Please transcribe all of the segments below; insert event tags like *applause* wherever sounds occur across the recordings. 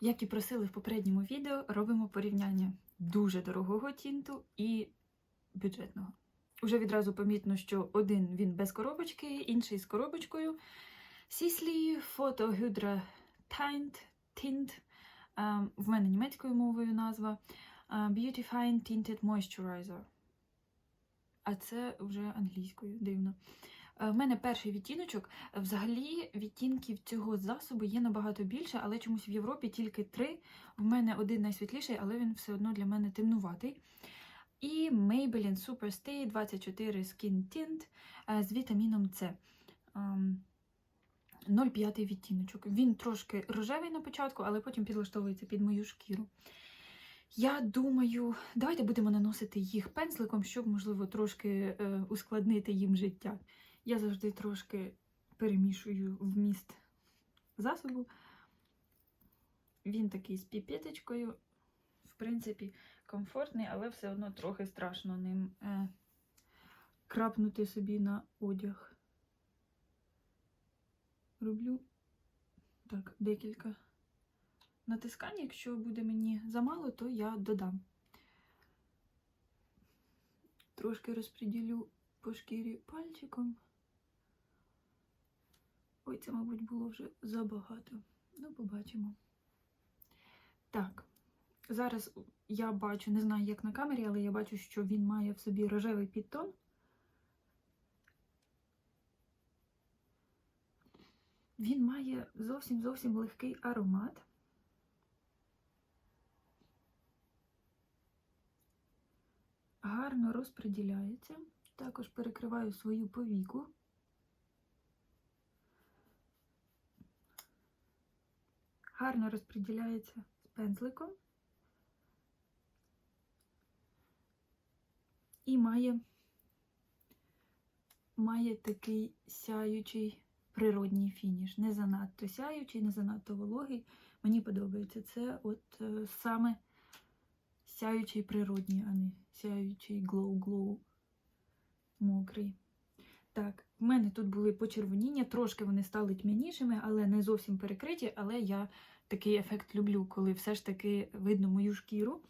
Як і просили в попередньому відео, робимо порівняння дуже дорогого тінту і бюджетного. Уже відразу помітно, що один він без коробочки, інший з коробочкою. Сіслі Photo Hydra Tint Tint. В мене німецькою мовою назва. Beautifying Tinted Moisturizer. А це вже англійською, дивно. Е, В мене перший відтіночок. Взагалі відтінків цього засобу є набагато більше, але чомусь в Європі тільки три. В мене один найсвітліший, але він все одно для мене темнуватий. І Maybelline Superstay 24 Skin Tint е, з вітаміном С. Ем, 0,5 відтіночок. Він трошки рожевий на початку, але потім підлаштовується під мою шкіру. Я думаю, давайте будемо наносити їх пензликом, щоб, можливо, трошки е, ускладнити їм життя. Я завжди трошки перемішую вміст засобу. Він такий з піпеточкою, в принципі, комфортний, але все одно трохи страшно ним е, крапнути собі на одяг. Роблю так, декілька натискань. Якщо буде мені замало, то я додам. Трошки розподілю по шкірі пальчиком. Ой, це, мабуть, було вже забагато. Ну, побачимо. Так, зараз я бачу, не знаю, як на камері, але я бачу, що він має в собі рожевий підтон. Він має зовсім зовсім легкий аромат. Гарно розподіляється. Також перекриваю свою повіку. Гарно розподіляється з пензликом. І має, має такий сяючий природній фініш. Не занадто сяючий, не занадто вологий. Мені подобається. Це от е, саме сяючий природній, а не сяючий глоу-глоу мокрий. Так, в мене тут були почервоніння, трошки вони стали тьмянішими, але не зовсім перекриті. Але я такий ефект люблю, коли все ж таки видно мою шкіру.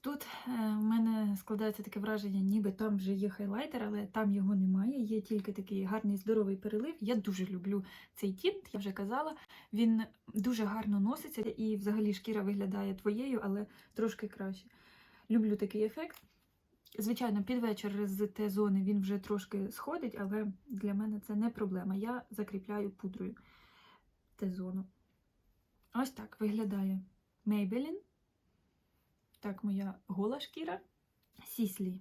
Тут е, в мене складається таке враження, ніби там вже є хайлайтер, але там його немає. Є тільки такий гарний здоровий перелив. Я дуже люблю цей тінт, я вже казала. Він дуже гарно носиться і взагалі шкіра виглядає твоєю, але трошки краще. Люблю такий ефект. Звичайно, під вечір з Т-зони він вже трошки сходить, але для мене це не проблема. Я закріпляю пудрою Т-зону. Ось так виглядає Maybelline. Так, моя гола шкіра. Сіслі.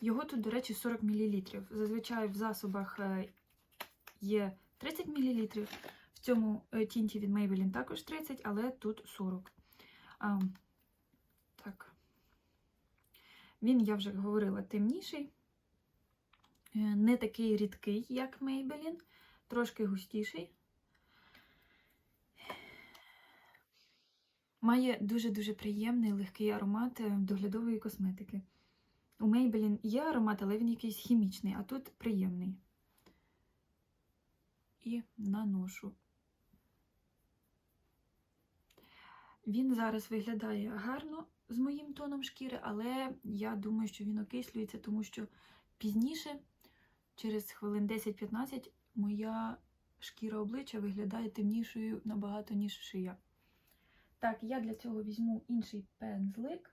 Його тут, до речі, 40 мл. Зазвичай в засобах е, є 30 мл. В цьому е, тінті від Maybelline також 30, але тут 40. А, так. Він, я вже говорила, темніший. Е, Не такий рідкий, як Maybelline, трошки густіший. Має дуже-дуже приємний легкий аромат е, доглядової косметики. У Maybelline є аромат, але він якийсь хімічний, а тут приємний. І наношу. Він зараз виглядає гарно з моїм тоном шкіри, але я думаю, що він окислюється, тому що пізніше, через хвилин 10-15, моя шкіра обличчя виглядає темнішою набагато, ніж шия. Так, я для цього візьму інший пензлик.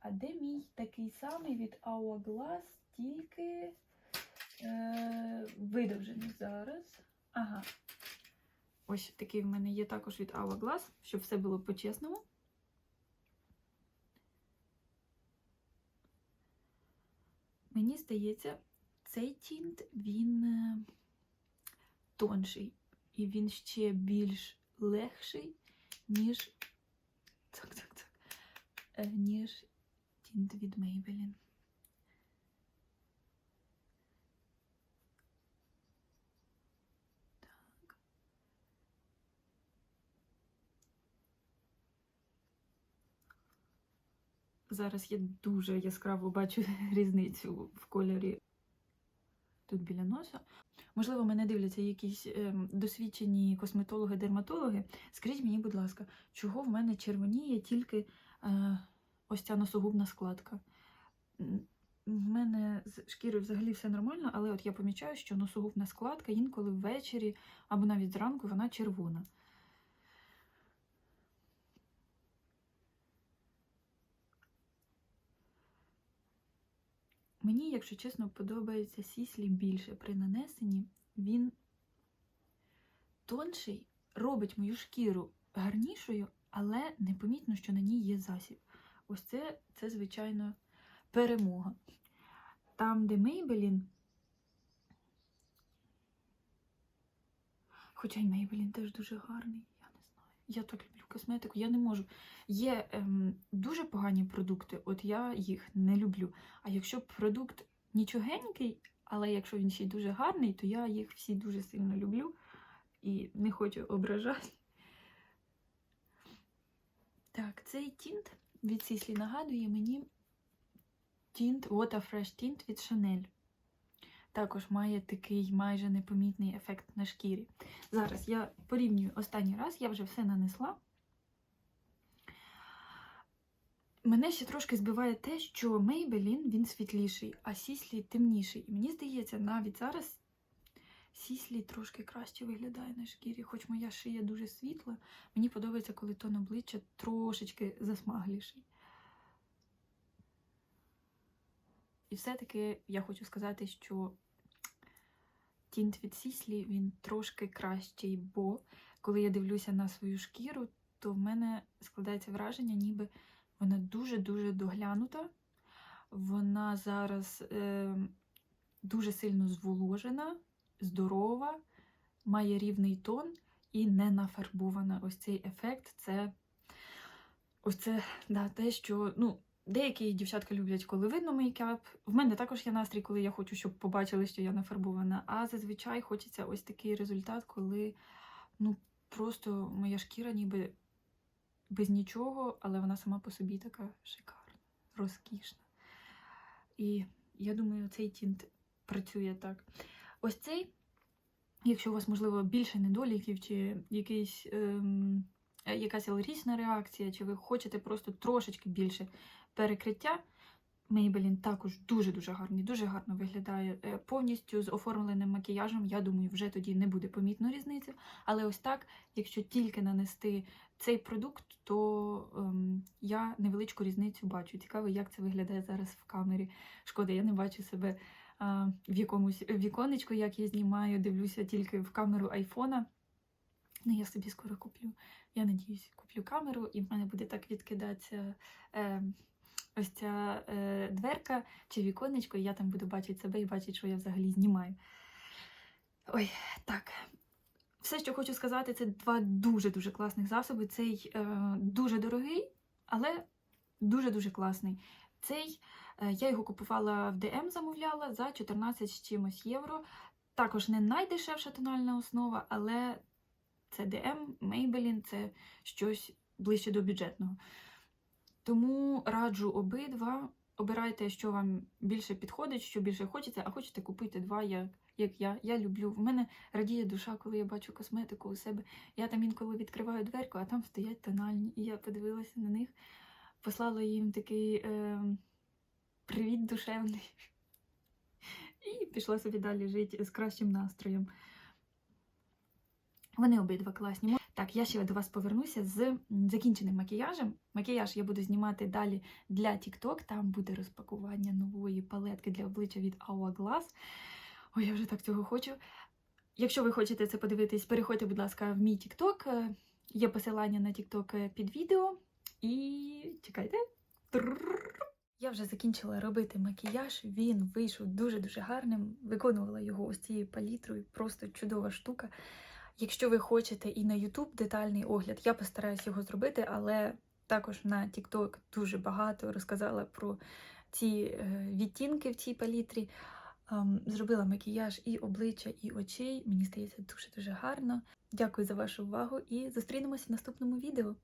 А де мій такий самий від Hourglass, тільки е, видовжений зараз. Ага. Ось такий в мене є також від Hourglass, щоб все було по-чесному. Мені здається, цей тінт, він е, тонший. І він ще більш легший, ніж Цок -цок. Е, ніж тінт від Maybelline. Зараз я дуже яскраво бачу *laughs* різницю в кольорі тут біля носа. Можливо, мене дивляться якісь ем, досвідчені косметологи-дерматологи. Скажіть мені, будь ласка, чого в мене червоніє тільки е, ось ця носогубна складка? В мене з шкірою взагалі все нормально, але от я помічаю, що носогубна складка інколи ввечері або навіть зранку вона червона. Мені, якщо чесно, подобається сіслі більше при нанесенні. Він тонший, робить мою шкіру гарнішою, але непомітно, що на ній є засіб. Ось це, це звичайно, перемога. Там, де Maybelline, Хоча й Maybelline теж дуже гарний, я не знаю. Я так люблю косметику, я не можу. Є ем, дуже погані продукти, от я їх не люблю. А якщо продукт нічогенький, але якщо він ще й дуже гарний, то я їх всі дуже сильно люблю і не хочу ображати. Так, цей тінт від Сіслі нагадує мені тінт Water Fresh Tint від Chanel. Також має такий майже непомітний ефект на шкірі. Зараз я порівнюю останній раз, я вже все нанесла. Мене ще трошки збиває те, що Maybelline він світліший, а Сіслі темніший. І мені здається, навіть зараз Сіслі трошки краще виглядає на шкірі, хоч моя шия дуже світла. Мені подобається, коли тон обличчя трошечки засмагліший. І все-таки я хочу сказати, що тінт від Сіслі він трошки кращий, бо коли я дивлюся на свою шкіру, то в мене складається враження, ніби вона дуже-дуже доглянута. Вона зараз е, дуже сильно зволожена, здорова, має рівний тон і не нафарбована. Ось цей ефект це ось це да, те, що ну, деякі дівчатка люблять, коли видно мейкап. В мене також є настрій, коли я хочу, щоб побачили, що я нафарбована. А зазвичай хочеться ось такий результат, коли ну, просто моя шкіра ніби без нічого, але вона сама по собі така шикарна, розкішна. І я думаю, цей тінт працює так. Ось цей, якщо у вас, можливо, більше недоліків, чи якийсь, ем, якась алергічна реакція, чи ви хочете просто трошечки більше перекриття, Maybelline також дуже-дуже гарний, дуже гарно виглядає Е, повністю з оформленим макіяжем. Я думаю, вже тоді не буде помітно різниці. Але ось так, якщо тільки нанести цей продукт, то ем, я невеличку різницю бачу. Цікаво, як це виглядає зараз в камері. Шкода, я не бачу себе а, в якомусь віконечку, як я знімаю, дивлюся тільки в камеру айфона. Ну, я собі скоро куплю. Я надіюсь, куплю камеру, і в мене буде так відкидатися е, ось ця е, дверка чи віконечко, і я там буду бачити себе і бачити, що я взагалі знімаю. Ой, так. Все, що хочу сказати, це два дуже-дуже класних засоби. Цей е, дуже дорогий, але дуже-дуже класний. Цей е, я його купувала в DM, замовляла за 14 з чимось євро. Також не найдешевша тональна основа, але це DM, Maybelline, це щось ближче до бюджетного. Тому раджу обидва. Обирайте, що вам більше підходить, що більше хочеться, а хочете купити два, як, як я. Я люблю. В мене радіє душа, коли я бачу косметику у себе. Я там інколи відкриваю дверку, а там стоять тональні. І я подивилася на них, послала їм такий е, привіт душевний. І пішла собі далі жити з кращим настроєм. Вони обидва класні. Так, я ще до вас повернуся з закінченим макіяжем. Макіяж я буду знімати далі для TikTok. Там буде розпакування нової палетки для обличчя від Hourglass. Ой, я вже так цього хочу. Якщо ви хочете це подивитись, переходьте, будь ласка, в мій TikTok. Е, Є посилання на TikTok під відео. І чекайте. Я вже закінчила робити макіяж. Він вийшов дуже-дуже гарним. Виконувала його ось цією палітрою. Просто чудова штука. Якщо ви хочете і на YouTube детальний огляд, я постараюсь його зробити, але також на TikTok дуже багато розказала про ці е, відтінки в цій палітрі. Зробила макіяж і обличчя, і очей. Мені стається дуже-дуже гарно. Дякую за вашу увагу і зустрінемося в наступному відео.